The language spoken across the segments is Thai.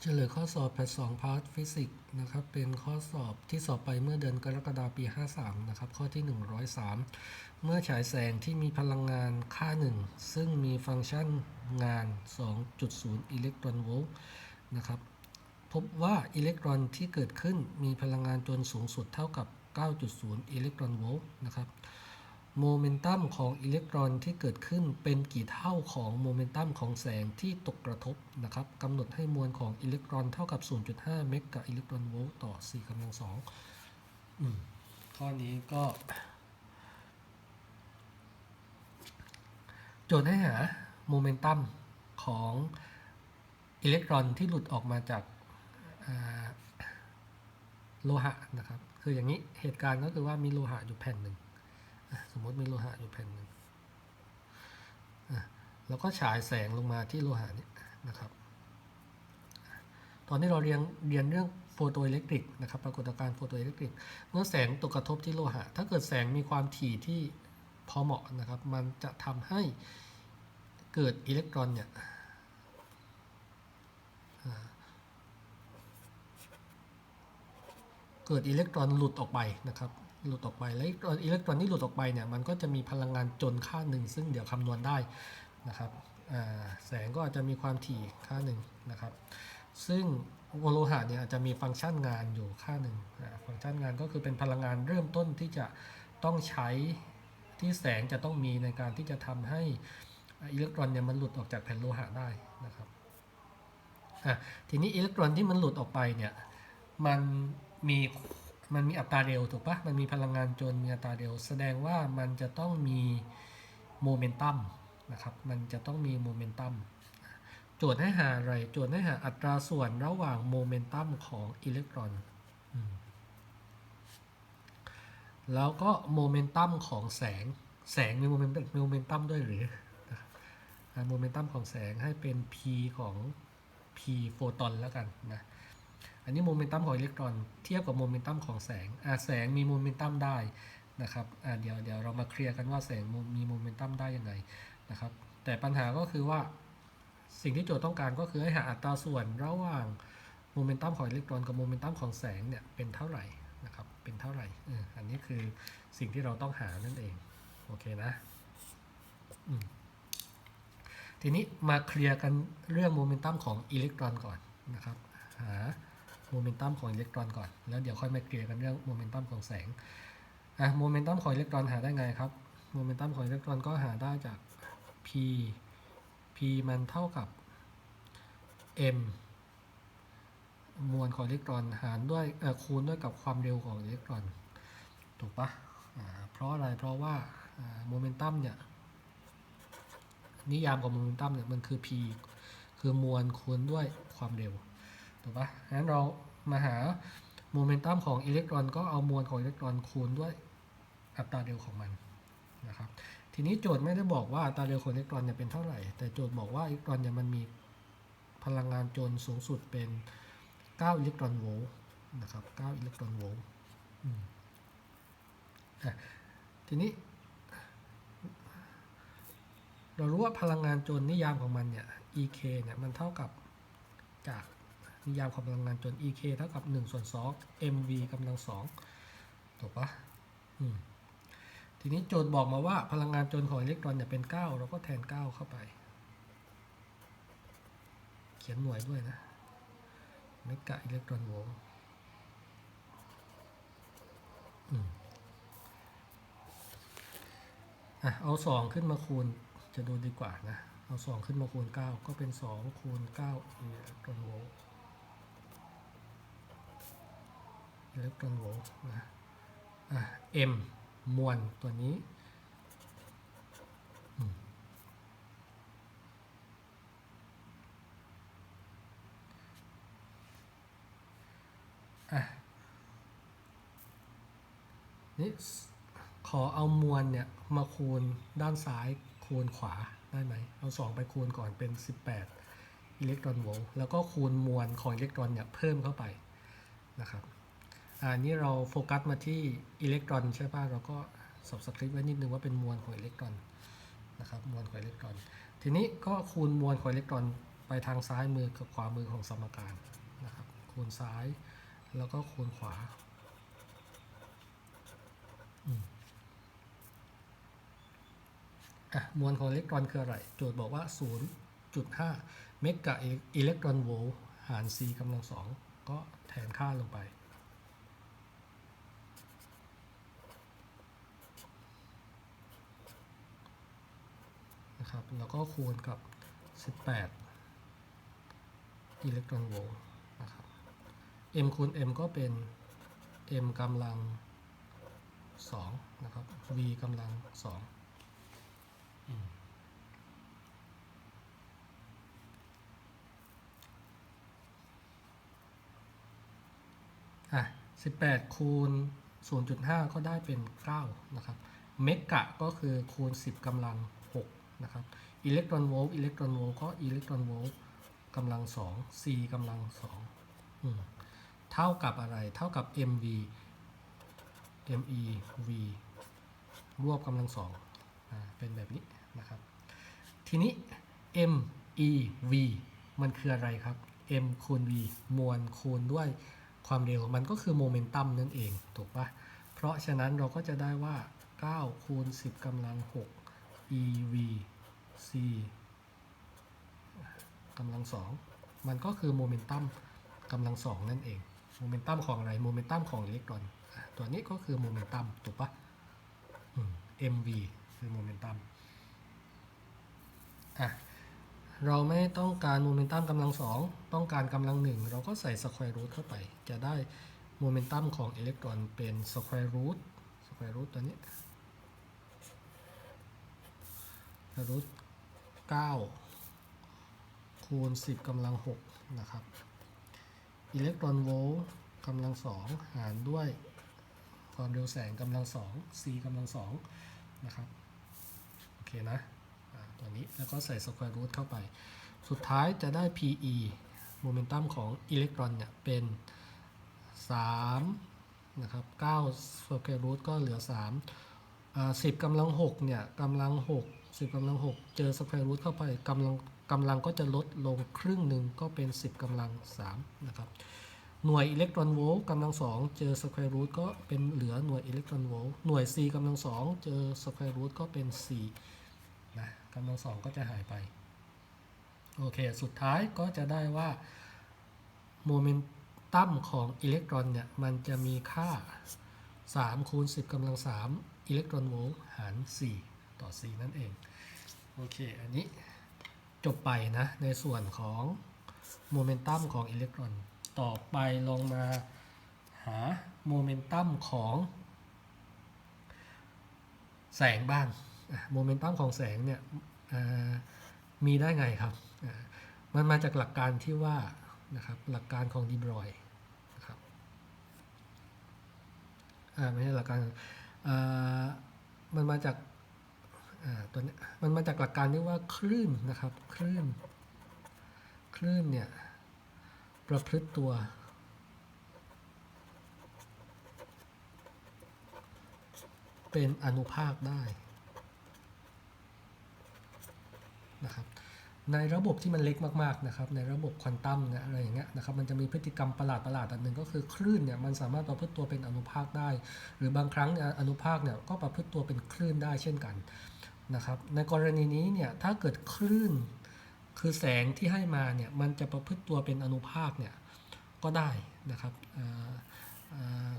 เฉลยข้อสอบแพทสองพาร์ทฟิสิกส์นะครับเป็นข้อสอบที่สอบไปเมื่อเดือนกรกฎาคมปี 53 นะครับ ข้อที่ 103 เมื่อฉายแสงที่มีพลังงานค่าหนึ่งซึ่งมีฟังก์ชันงาน 2.0 อิเล็กตรอนโวลต์นะครับ พบว่าอิเล็กตรอนที่เกิดขึ้นมีพลังงานจนสูงสุดเท่ากับ 9.0 อิเล็กตรอนโวลต์นะครับ โมเมนตัมของอิเล็กตรอนที่เกิดขึ้นเป็นกี่เท่าของโมเมนตัมของแสงที่ตกกระทบนะครับกำหนดให้มวลของอิเล็กตรอนเท่ากับ 0.5 เมกะอิเล็กตรอนโวลต์ต่อ4กำลังสองอืมข้อนี้ก็ โจทย์ให้หาโมเมนตัมของอิเล็กตรอนที่หลุดออกมาจากโลหะนะครับ คืออย่างนี้เหตุการณ์ก็คือว่ามีโลหะอยู่แผ่นหนึ่ง สมมติมีโลหะอยู่แผ่นหนึ่งแล้วก็ฉายแสงลงมาที่โลหะนี้นะครับ ตอนที่เราเรียนเรียนเรื่องโฟโตอิเล็กตริกนะครับ ปรากฏการณ์โฟโตอิเล็กตริก เมื่อแสงตกกระทบที่โลหะ ถ้าเกิดแสงมีความถี่ที่พอเหมาะนะครับ มันจะทำให้เกิดอิเล็กตรอนเนี่ยเกิดอิเล็กตรอนหลุดออกไปนะครับ หลุดออกไปแล้วอิเล็กตรอนที่หลุดออกไปเนี่ยมันก็จะมีพลังงานจนค่าหนึ่งซึ่งเดี๋ยวคำนวณได้นะครับแสงก็อาจจะมีความถี่ค่าหนึ่งนะครับ ซึ่งโลหะเนี่ยอาจจะมีฟังก์ชันงานอยู่ค่าหนึ่งฟังก์ชันงานก็คือเป็นพลังงานเริ่มต้นที่จะต้องใช้ที่แสงจะต้องมีในการที่จะทำให้อิเล็กตรอนเนี่ยมันหลุดออกจากแผ่นโลหะได้นะครับทีนี้อิเล็กตรอนที่มันหลุดออกไปเนี่ยมันมี มันมีอัตราเร็วถูกปะมันมีพลังงานจนมีอัตราเร็ว แสดงว่ามันจะต้องมีโมเมนตัมนะครับ มันจะต้องมีโมเมนตัม โจทย์ให้หาอะไร โจทย์ให้หาอัตราส่วนระหว่างโมเมนตัมของอิเล็กตรอน แล้วก็โมเมนตัมของแสง แสงมีโมเมนตัมมีโมเมนตัมด้วยหรือโมเมนตัมของแสงให้เป็น p ของ p โฟตอนแล้วกันนะ อันนี้โมเมนตัมของอิเล็กตรอนเทียบกับโมเมนตัมของแสงอ่าแสงมีโมเมนตัมได้นะครับอ่าเดี๋ยวเดี๋ยวเรามาเคลียร์กันว่าแสงมีโมเมนตัมได้ยังไงนะครับ แต่ปัญหาก็คือว่าสิ่งที่โจทย์ต้องการก็คือให้หาอัตราส่วนระหว่างโมเมนตัมของอิเล็กตรอนกับโมเมนตัมของแสงเนี่ยเป็นเท่าไหร่นะครับเป็นเท่าไหร่อันนี้คือสิ่งที่เราต้องหานั่นเองโอเคนะทีนี้มาเคลียร์กันเรื่องโมเมนตัมของอิเล็กตรอนก่อนนะครับ โมเมนตัมของอิเล็กตรอนก่อน แล้วเดี๋ยวค่อยมาเคลียร์กันเรื่องโมเมนตัมของแสงอะโมเมนตัมของอิเล็กตรอนหาได้ไงครับโมเมนตัมของอิเล็กตรอนก็หาได้จาก p p มันเท่ากับ m มวลของอิเล็กตรอนหารด้วยเออคูณด้วยกับความเร็วของอิเล็กตรอน ถูกปะอ่าเพราะอะไรเพราะว่าโมเมนตัมเนี่ยนิยามของโมเมนตัมเนี่ยมันคือ p คือมวลคูณด้วยความเร็ว ถูกปะงั้นเรามาหาโมเมนตัมของอิเล็กตรอนก็เอามวลของอิเล็กตรอนคูณด้วยอัตราเร็วของมันนะครับ ทีนี้โจทย์ไม่ได้บอกว่าอัตราเร็วของอิเล็กตรอนเนี่ยเป็นเท่าไหร่ แต่โจทย์บอกว่าอิเล็กตรอนเนี่ยมันมีพลังงานจนสูงสุดเป็น 9 อิเล็กตรอนโวลต์นะครับ 9 อิเล็กตรอนโวลต์ทีนี้ เรารู้ว่าพลังงานจนนิยามของมันเนี่ย EK เนี่ยมันเท่ากับจาก นิยามของพลังงานจน EK เท่ากับ1ส่วน2 mv กำลัง2ถูกปะอืมทีนี้โจทย์บอกมาว่าพลังงานจนของอิเล็กตรอนเนี่ยเป็น 9 เราก็แทน 9 เข้าไป เขียนหน่วยด้วยนะเมกะอิเล็กตรอนโวลต์อะเอา 2 ขึ้นมาคูณจะดูดีกว่านะ เอา 2 ขึ้นมาคูณ 9 ก็เป็น 2 คูณ9อิเล็กตรอนโวลต์ อิเล็กตรอนโวลต์นะอะ m มวลตัวนี้อะนี่ขอเอามวลเนี่ย มาคูณด้านซ้ายคูณขวาได้ไหม เอา 2 ไปคูณก่อนเป็น 18 อิเล็กตรอนโวลต์แล้วก็คูณมวลของอิเล็กตรอนเนี่ย เพิ่มเข้าไปนะครับ อันนี้เราโฟกัสมาที่อิเล็กตรอนใช่ป่ะเราก็สับสคริปต์ไว้นิดนึงว่าเป็นมวลของอิเล็กตรอนนะครับมวลของอิเล็กตรอน ทีนี้ก็คูณมวลของอิเล็กตรอนไปทางซ้ายมือกับขวามือของสมการนะครับคูณซ้ายแล้วก็คูณขวาอืมอะมวลของอิเล็กตรอนคืออะไร โจทย์บอกว่า 0.5 เมกะอิเล็กตรอนโวลต์หาร c กำลังสองก็แทนค่าลงไป นะครับ แล้วก็คูณกับ 18 อิเล็กตรอนโวลต์นะครับ m คูณ m ก็เป็น m กำลัง 2 นะครับ v กำลัง 2อะ18 คูณ 0.5 ก็ได้เป็น 9 นะครับ เมกะก็คือคูณ 10กำลัง นะครับอิเล็กตรอนโวลต์อิเล็กตรอนโวลต์ก็อิเล็กตรอนโวลต์กำลัง2 c กำลัง2อืมเท่ากับอะไร เท่ากับ mv mev รวบกำลัง2อ่าเป็นแบบนี้นะครับ ทีนี้ mev มันคืออะไรครับ m คูณ v มวลคูณด้วยความเร็วมันก็คือโมเมนตัมนั่นเอง ถูกปะเพราะฉะนั้นเราก็จะได้ว่า 9 คูณ 10กำลัง6 ev c กำลัง2มันก็คือโมเมนตัมกำลัง2นั่นเองโมเมนตัมของอะไรโมเมนตัมของอิเล็กตรอนตัวนี้ก็คือโมเมนตัมถูกปะ mv คือโมเมนตัมอะเราไม่ต้องการโมเมนตัมกำลังสองต้องการกำลังหนึ่งเราก็ใส่สแควร์รูทเข้าไป จะได้โมเมนตัมของอิเล็กตรอนเป็นสแควร์รูทสแควร์รูทตัวนี้สแคว รูทเก้าคูณสิบกำลังหกนะครับ อิเล็กตรอนโวลต์กำลังสองหารด้วย ความเร็วแสงกำลังสอง c กำลังสองนะครับ โอเคนะตัวนี้แล้วก็ใส่สแควร์รูทเข้าไป สุดท้ายจะได้ PE โมเมนตัมของอิเล็กตรอนเนี่ยเป็น3นะครับ9สแควร์รูทก็เหลือ3อ่า10กำลัง6เนี่ยกำลัง6 10กำลัง 6 เจอสแควร์รูทเข้าไปกำลังกำลังก็จะลดลงครึ่งหนึ่งก็เป็น 10กำลัง3นะครับหน่วยอิเล็กตรอนโวลต์กำลังสองเจอสแควร์รูทก็เป็นเหลือหน่วยอิเล็กตรอนโวลต์หน่วย c กำลังสองเจอสแควร์รูทก็เป็น4นะกำลังสองก็จะหายไป โอเค สุดท้ายก็จะได้ว่าโมเมนตัมของอิเล็กตรอนเนี่ย มันจะมีค่า3คูณ10กำลัง3อิเล็กตรอนโวลต์หาร 4 ต่อ4นั่นเอง โอเค อันนี้จบไปนะ ในส่วนของโมเมนตัมของอิเล็กตรอน ต่อไปลองมาหาโมเมนตัมของแสงบ้างโมเมนตัมของแสงเนี่ยมีได้ไงครับ มันมาจากหลักการที่ว่านะครับหลักการของดีบรอยนะครับไม่ใช่หลักการมันมาจาก ตัวนี้มันมาจากหลักการที่ว่าคลื่นนะครับ คลื่น คลื่นเนี่ย ประพฤติตัว เป็นอนุภาคได้นะครับในระบบที่มันเล็กมากๆนะครับในระบบควอนตัมเนี่ยอะไรอย่างเงี้ยนะครับมันจะมีพฤติกรรมประหลาดๆอันหนึ่งก็คือคลื่นเนี่ยมันสามารถประพฤติตัวเป็นอนุภาคได้ หรือบางครั้งเนี่ยอนุภาคเนี่ยก็ประพฤติตัวเป็นคลื่นได้เช่นกัน นะครับในกรณีนี้เนี่ยถ้าเกิดคลื่นคือแสงที่ให้มาเนี่ยมันจะประพฤติตัวเป็นอนุภาคเนี่ยก็ได้นะครับ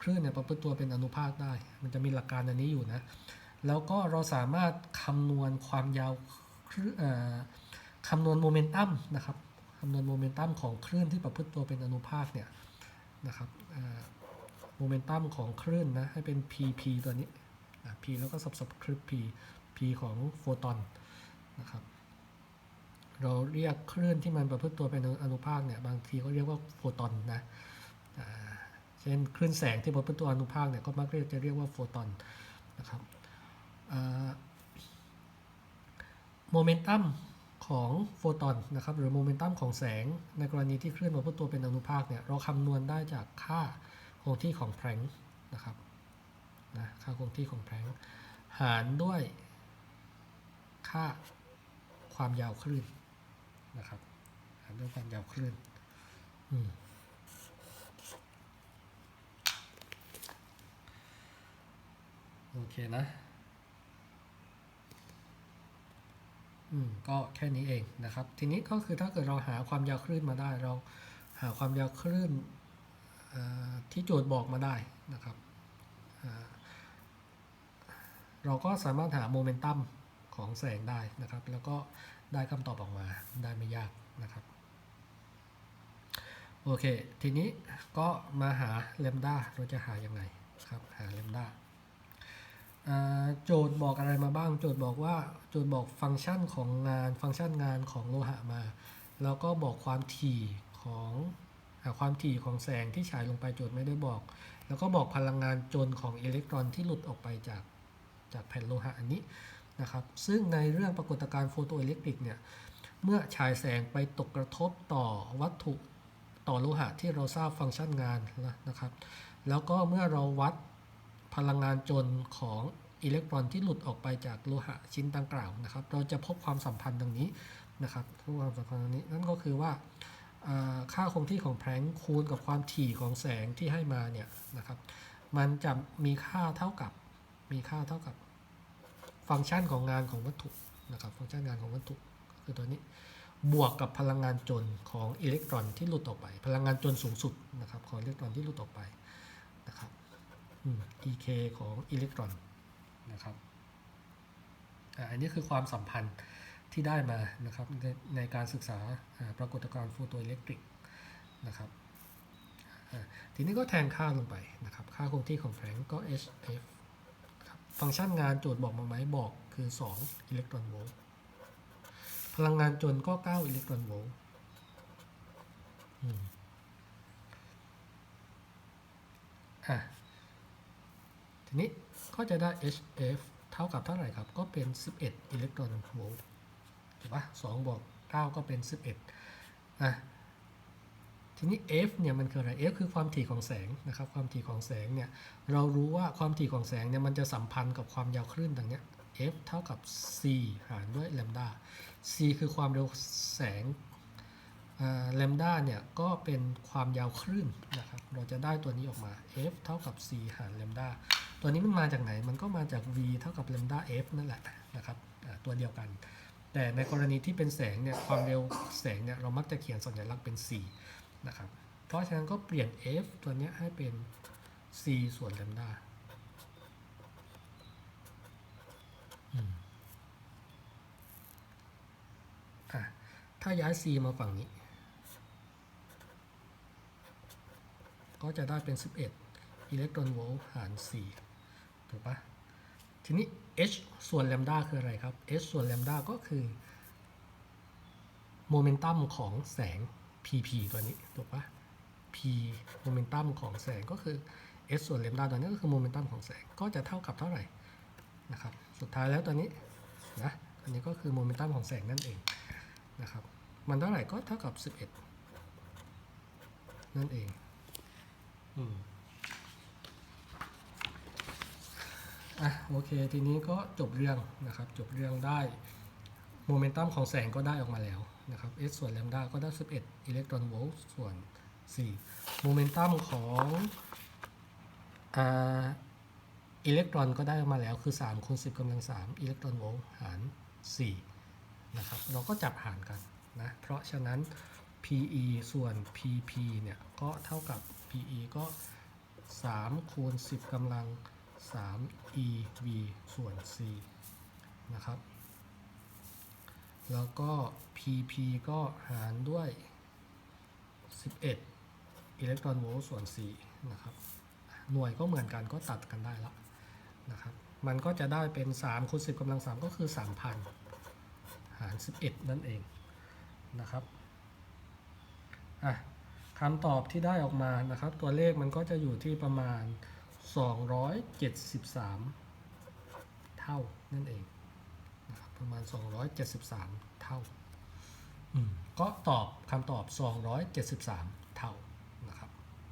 คลื่นเนี่ยประพฤติตัวเป็นอนุภาคได้ มันจะมีหลักการอันนี้อยู่นะแล้วก็เราสามารถคำนวณความยาวคำนวณโมเมนตัมนะครับคำนวณโมเมนตัมของคลื่นที่ประพฤติตัวเป็นอนุภาคเนี่ยนะครับโมเมนตัมของคลื่นนะให้เป็น pp ตัวนี้ p แล้วก็ subscript p p ของโฟตอนนะครับเราเรียกคลื่นที่มันประพฤติตัวเป็นอนุภาคเนี่ยบางทีก็เรียกว่าโฟตอนนะเช่นคลื่นแสงที่ประพฤติตัวอนุภาคเนี่ยก็มักเรียกจะเรียกว่าโฟตอนนะครับโมเมนตัมของโฟตอนนะครับหรือโมเมนตัมของแสงในกรณีที่เคลื่อนมาพุตัวเป็นอนุภาคเนี่ยเราคำนวณได้จากค่าคงที่ของแพลงนะครับนะค่าคงที่ของแพลงหารด้วย ค่าความยาวคลื่นนะครับหารด้วยความยาวคลื่นอืมโอเคนะอืมก็แค่นี้เองนะครับ ทีนี้ก็คือถ้าเกิดเราหาความยาวคลื่นมาได้ เราหาความยาวคลื่นที่โจทย์บอกมาได้นะครับ เราก็สามารถหาโมเมนตัม ของแสงได้นะครับ แล้วก็ได้คำตอบออกมาได้ไม่ยากนะครับโอเค ทีนี้ก็มาหาเลมด้าเราจะหายังไงครับหาเลมด้าโจทย์บอกอะไรมาบ้าง โจทย์บอกว่าโจทย์บอกฟังก์ชันของงาน ฟังก์ชันงานของโลหะมา แล้วก็บอกความถี่ของอความถี่ของแสงที่ฉายลงไปโจทย์ไม่ได้บอก แล้วก็บอกพลังงานจนของอิเล็กตรอนที่หลุดออกไปจากจากแผ่นโลหะอันนี้ นะครับ ซึ่งในเรื่องปรากฏการณ์โฟโตอิเล็กตริกเนี่ย เมื่อฉายแสงไปตกกระทบต่อวัตถุต่อโลหะที่เราทราบฟังก์ชันงานนะครับ แล้วก็เมื่อเราวัดพลังงานจนของอิเล็กตรอนที่หลุดออกไปจากโลหะชิ้นดังกล่าวนะครับ เราจะพบความสัมพันธ์ดังนี้นะครับพบความสัมพันธ์ดังนี้ นั่นก็คือว่าค่าคงที่ของแพลงคูณกับความถี่ของแสงที่ให้มาเนี่ยนะครับ มันจะมีค่าเท่ากับ มีค่าเท่ากับ ฟังก์ชันของงานของวัตถุนะครับฟังก์ชันงานของวัตถุก็คือตัวนี้ บวกกับพลังงานจนของอิเล็กตรอนที่หลุดออกไป พลังงานจนสูงสุดนะครับของอิเล็กตรอนที่หลุดออกไปนะครับ EK ของอิเล็กตรอนนะครับอันนี้คือความสัมพันธ์ที่ได้มานะครับในในการศึกษาปรากฏการณ์โฟโตอิเล็กตริกนะครับทีนี้ก็แทนค่าลงไปนะครับ ค่าคงที่ของแฟรงก์ก็ HF ฟังก์ชันงานโจทย์บอกมาไหมบอกคือ 2 อิเล็กตรอนโวลต์พลังงานจนก็ 9 อิเล็กตรอนโวลต์อะทีนี้ก็จะได้ HF เท่ากับเท่าไหร่ครับ ก็เป็น 11 อิเล็กตรอนโวลต์ถูกปะ2บวก9ก็เป็น 11อะ ทีนี้ F เนี่ยมันคืออะไร F คือความถี่ของแสงนะครับ ความถี่ของแสงเนี่ยเรารู้ว่าความถี่ของแสงเนี่ยมันจะสัมพันธ์กับความยาวคลื่นดังเนี้ย F เท่ากับ c หารด้วยแลมดา c คือความเร็วแสงแลมดาเนี่ยก็เป็นความยาวคลื่นนะครับ เราจะได้ตัวนี้ออกมา F เท่ากับ c หารแลมดาตัวนี้มันมาจากไหน มันก็มาจาก v เท่ากับ lambda f นั่นแหละนะครับตัวเดียวกัน แต่ในกรณีที่เป็นแสงเนี่ยความเร็วแสงเนี่ยเรามักจะเขียนสัญลักษณ์เป็น c นะครับ เพราะฉะนั้นก็เปลี่ยน f ตัวนี้ให้เป็น c ส่วน lambda อืมอะถ้าย้าย c มาฝั่งนี้ ก็จะได้เป็น 11 อิเล็กตรอนโวลต์หาร 4 ถูกปะทีนี้ h ส่วนแลมดาคืออะไรครับ h ส่วนแลมดาก็คือโมเมนตัมของแสง pp ตัวนี้ถูกปะ p โมเมนตัมของแสงก็คือ h ส่วนแลมดาตัวนี้ก็คือโมเมนตัมของแสงก็จะเท่ากับเท่าไหร่นะครับ สุดท้ายแล้วตัวนี้นะอันนี้ก็คือโมเมนตัมของแสงนั่นเองนะครับ มันเท่าไหร่ก็เท่ากับ 11 นั่นเองอืมอะโอเค ทีนี้ก็จบเรื่องนะครับ จบเรื่องได้โมเมนตัมของแสงก็ได้ออกมาแล้ว นะครับ s ส่วนแลมดาก็ได้ 11 อิเล็กตรอนโวลต์ส่วน 4 โมเมนตัมของอิเล็กตรอนก็ได้มาแล้วคือ3คูณ10กำลัง 3 อิเล็กตรอนโวลต์หาร 4 นะครับ เราก็จับหารกันนะ เพราะฉะนั้น PE ส่วน PP เนี่ย ก็เท่ากับ PE ก็3คูณ10กำลัง 3 eV ส่วน c นะครับ แล้วก็ pp ก็หารด้วย 11 อิเล็กตรอนโวลต์ส่วน c นะครับ หน่วยก็เหมือนกันก็ตัดกันได้แล้วนะครับ มันก็จะได้เป็น3คูณ10กำลัง 3 ก็คือ 3,000 หาร 11 นั่นเองนะครับ อะคำตอบที่ได้ออกมานะครับ ตัวเลขมันก็จะอยู่ที่ประมาณ 273 เท่านั่นเอง ประมาณ 273 เท่า ก็ตอบคำตอบ 273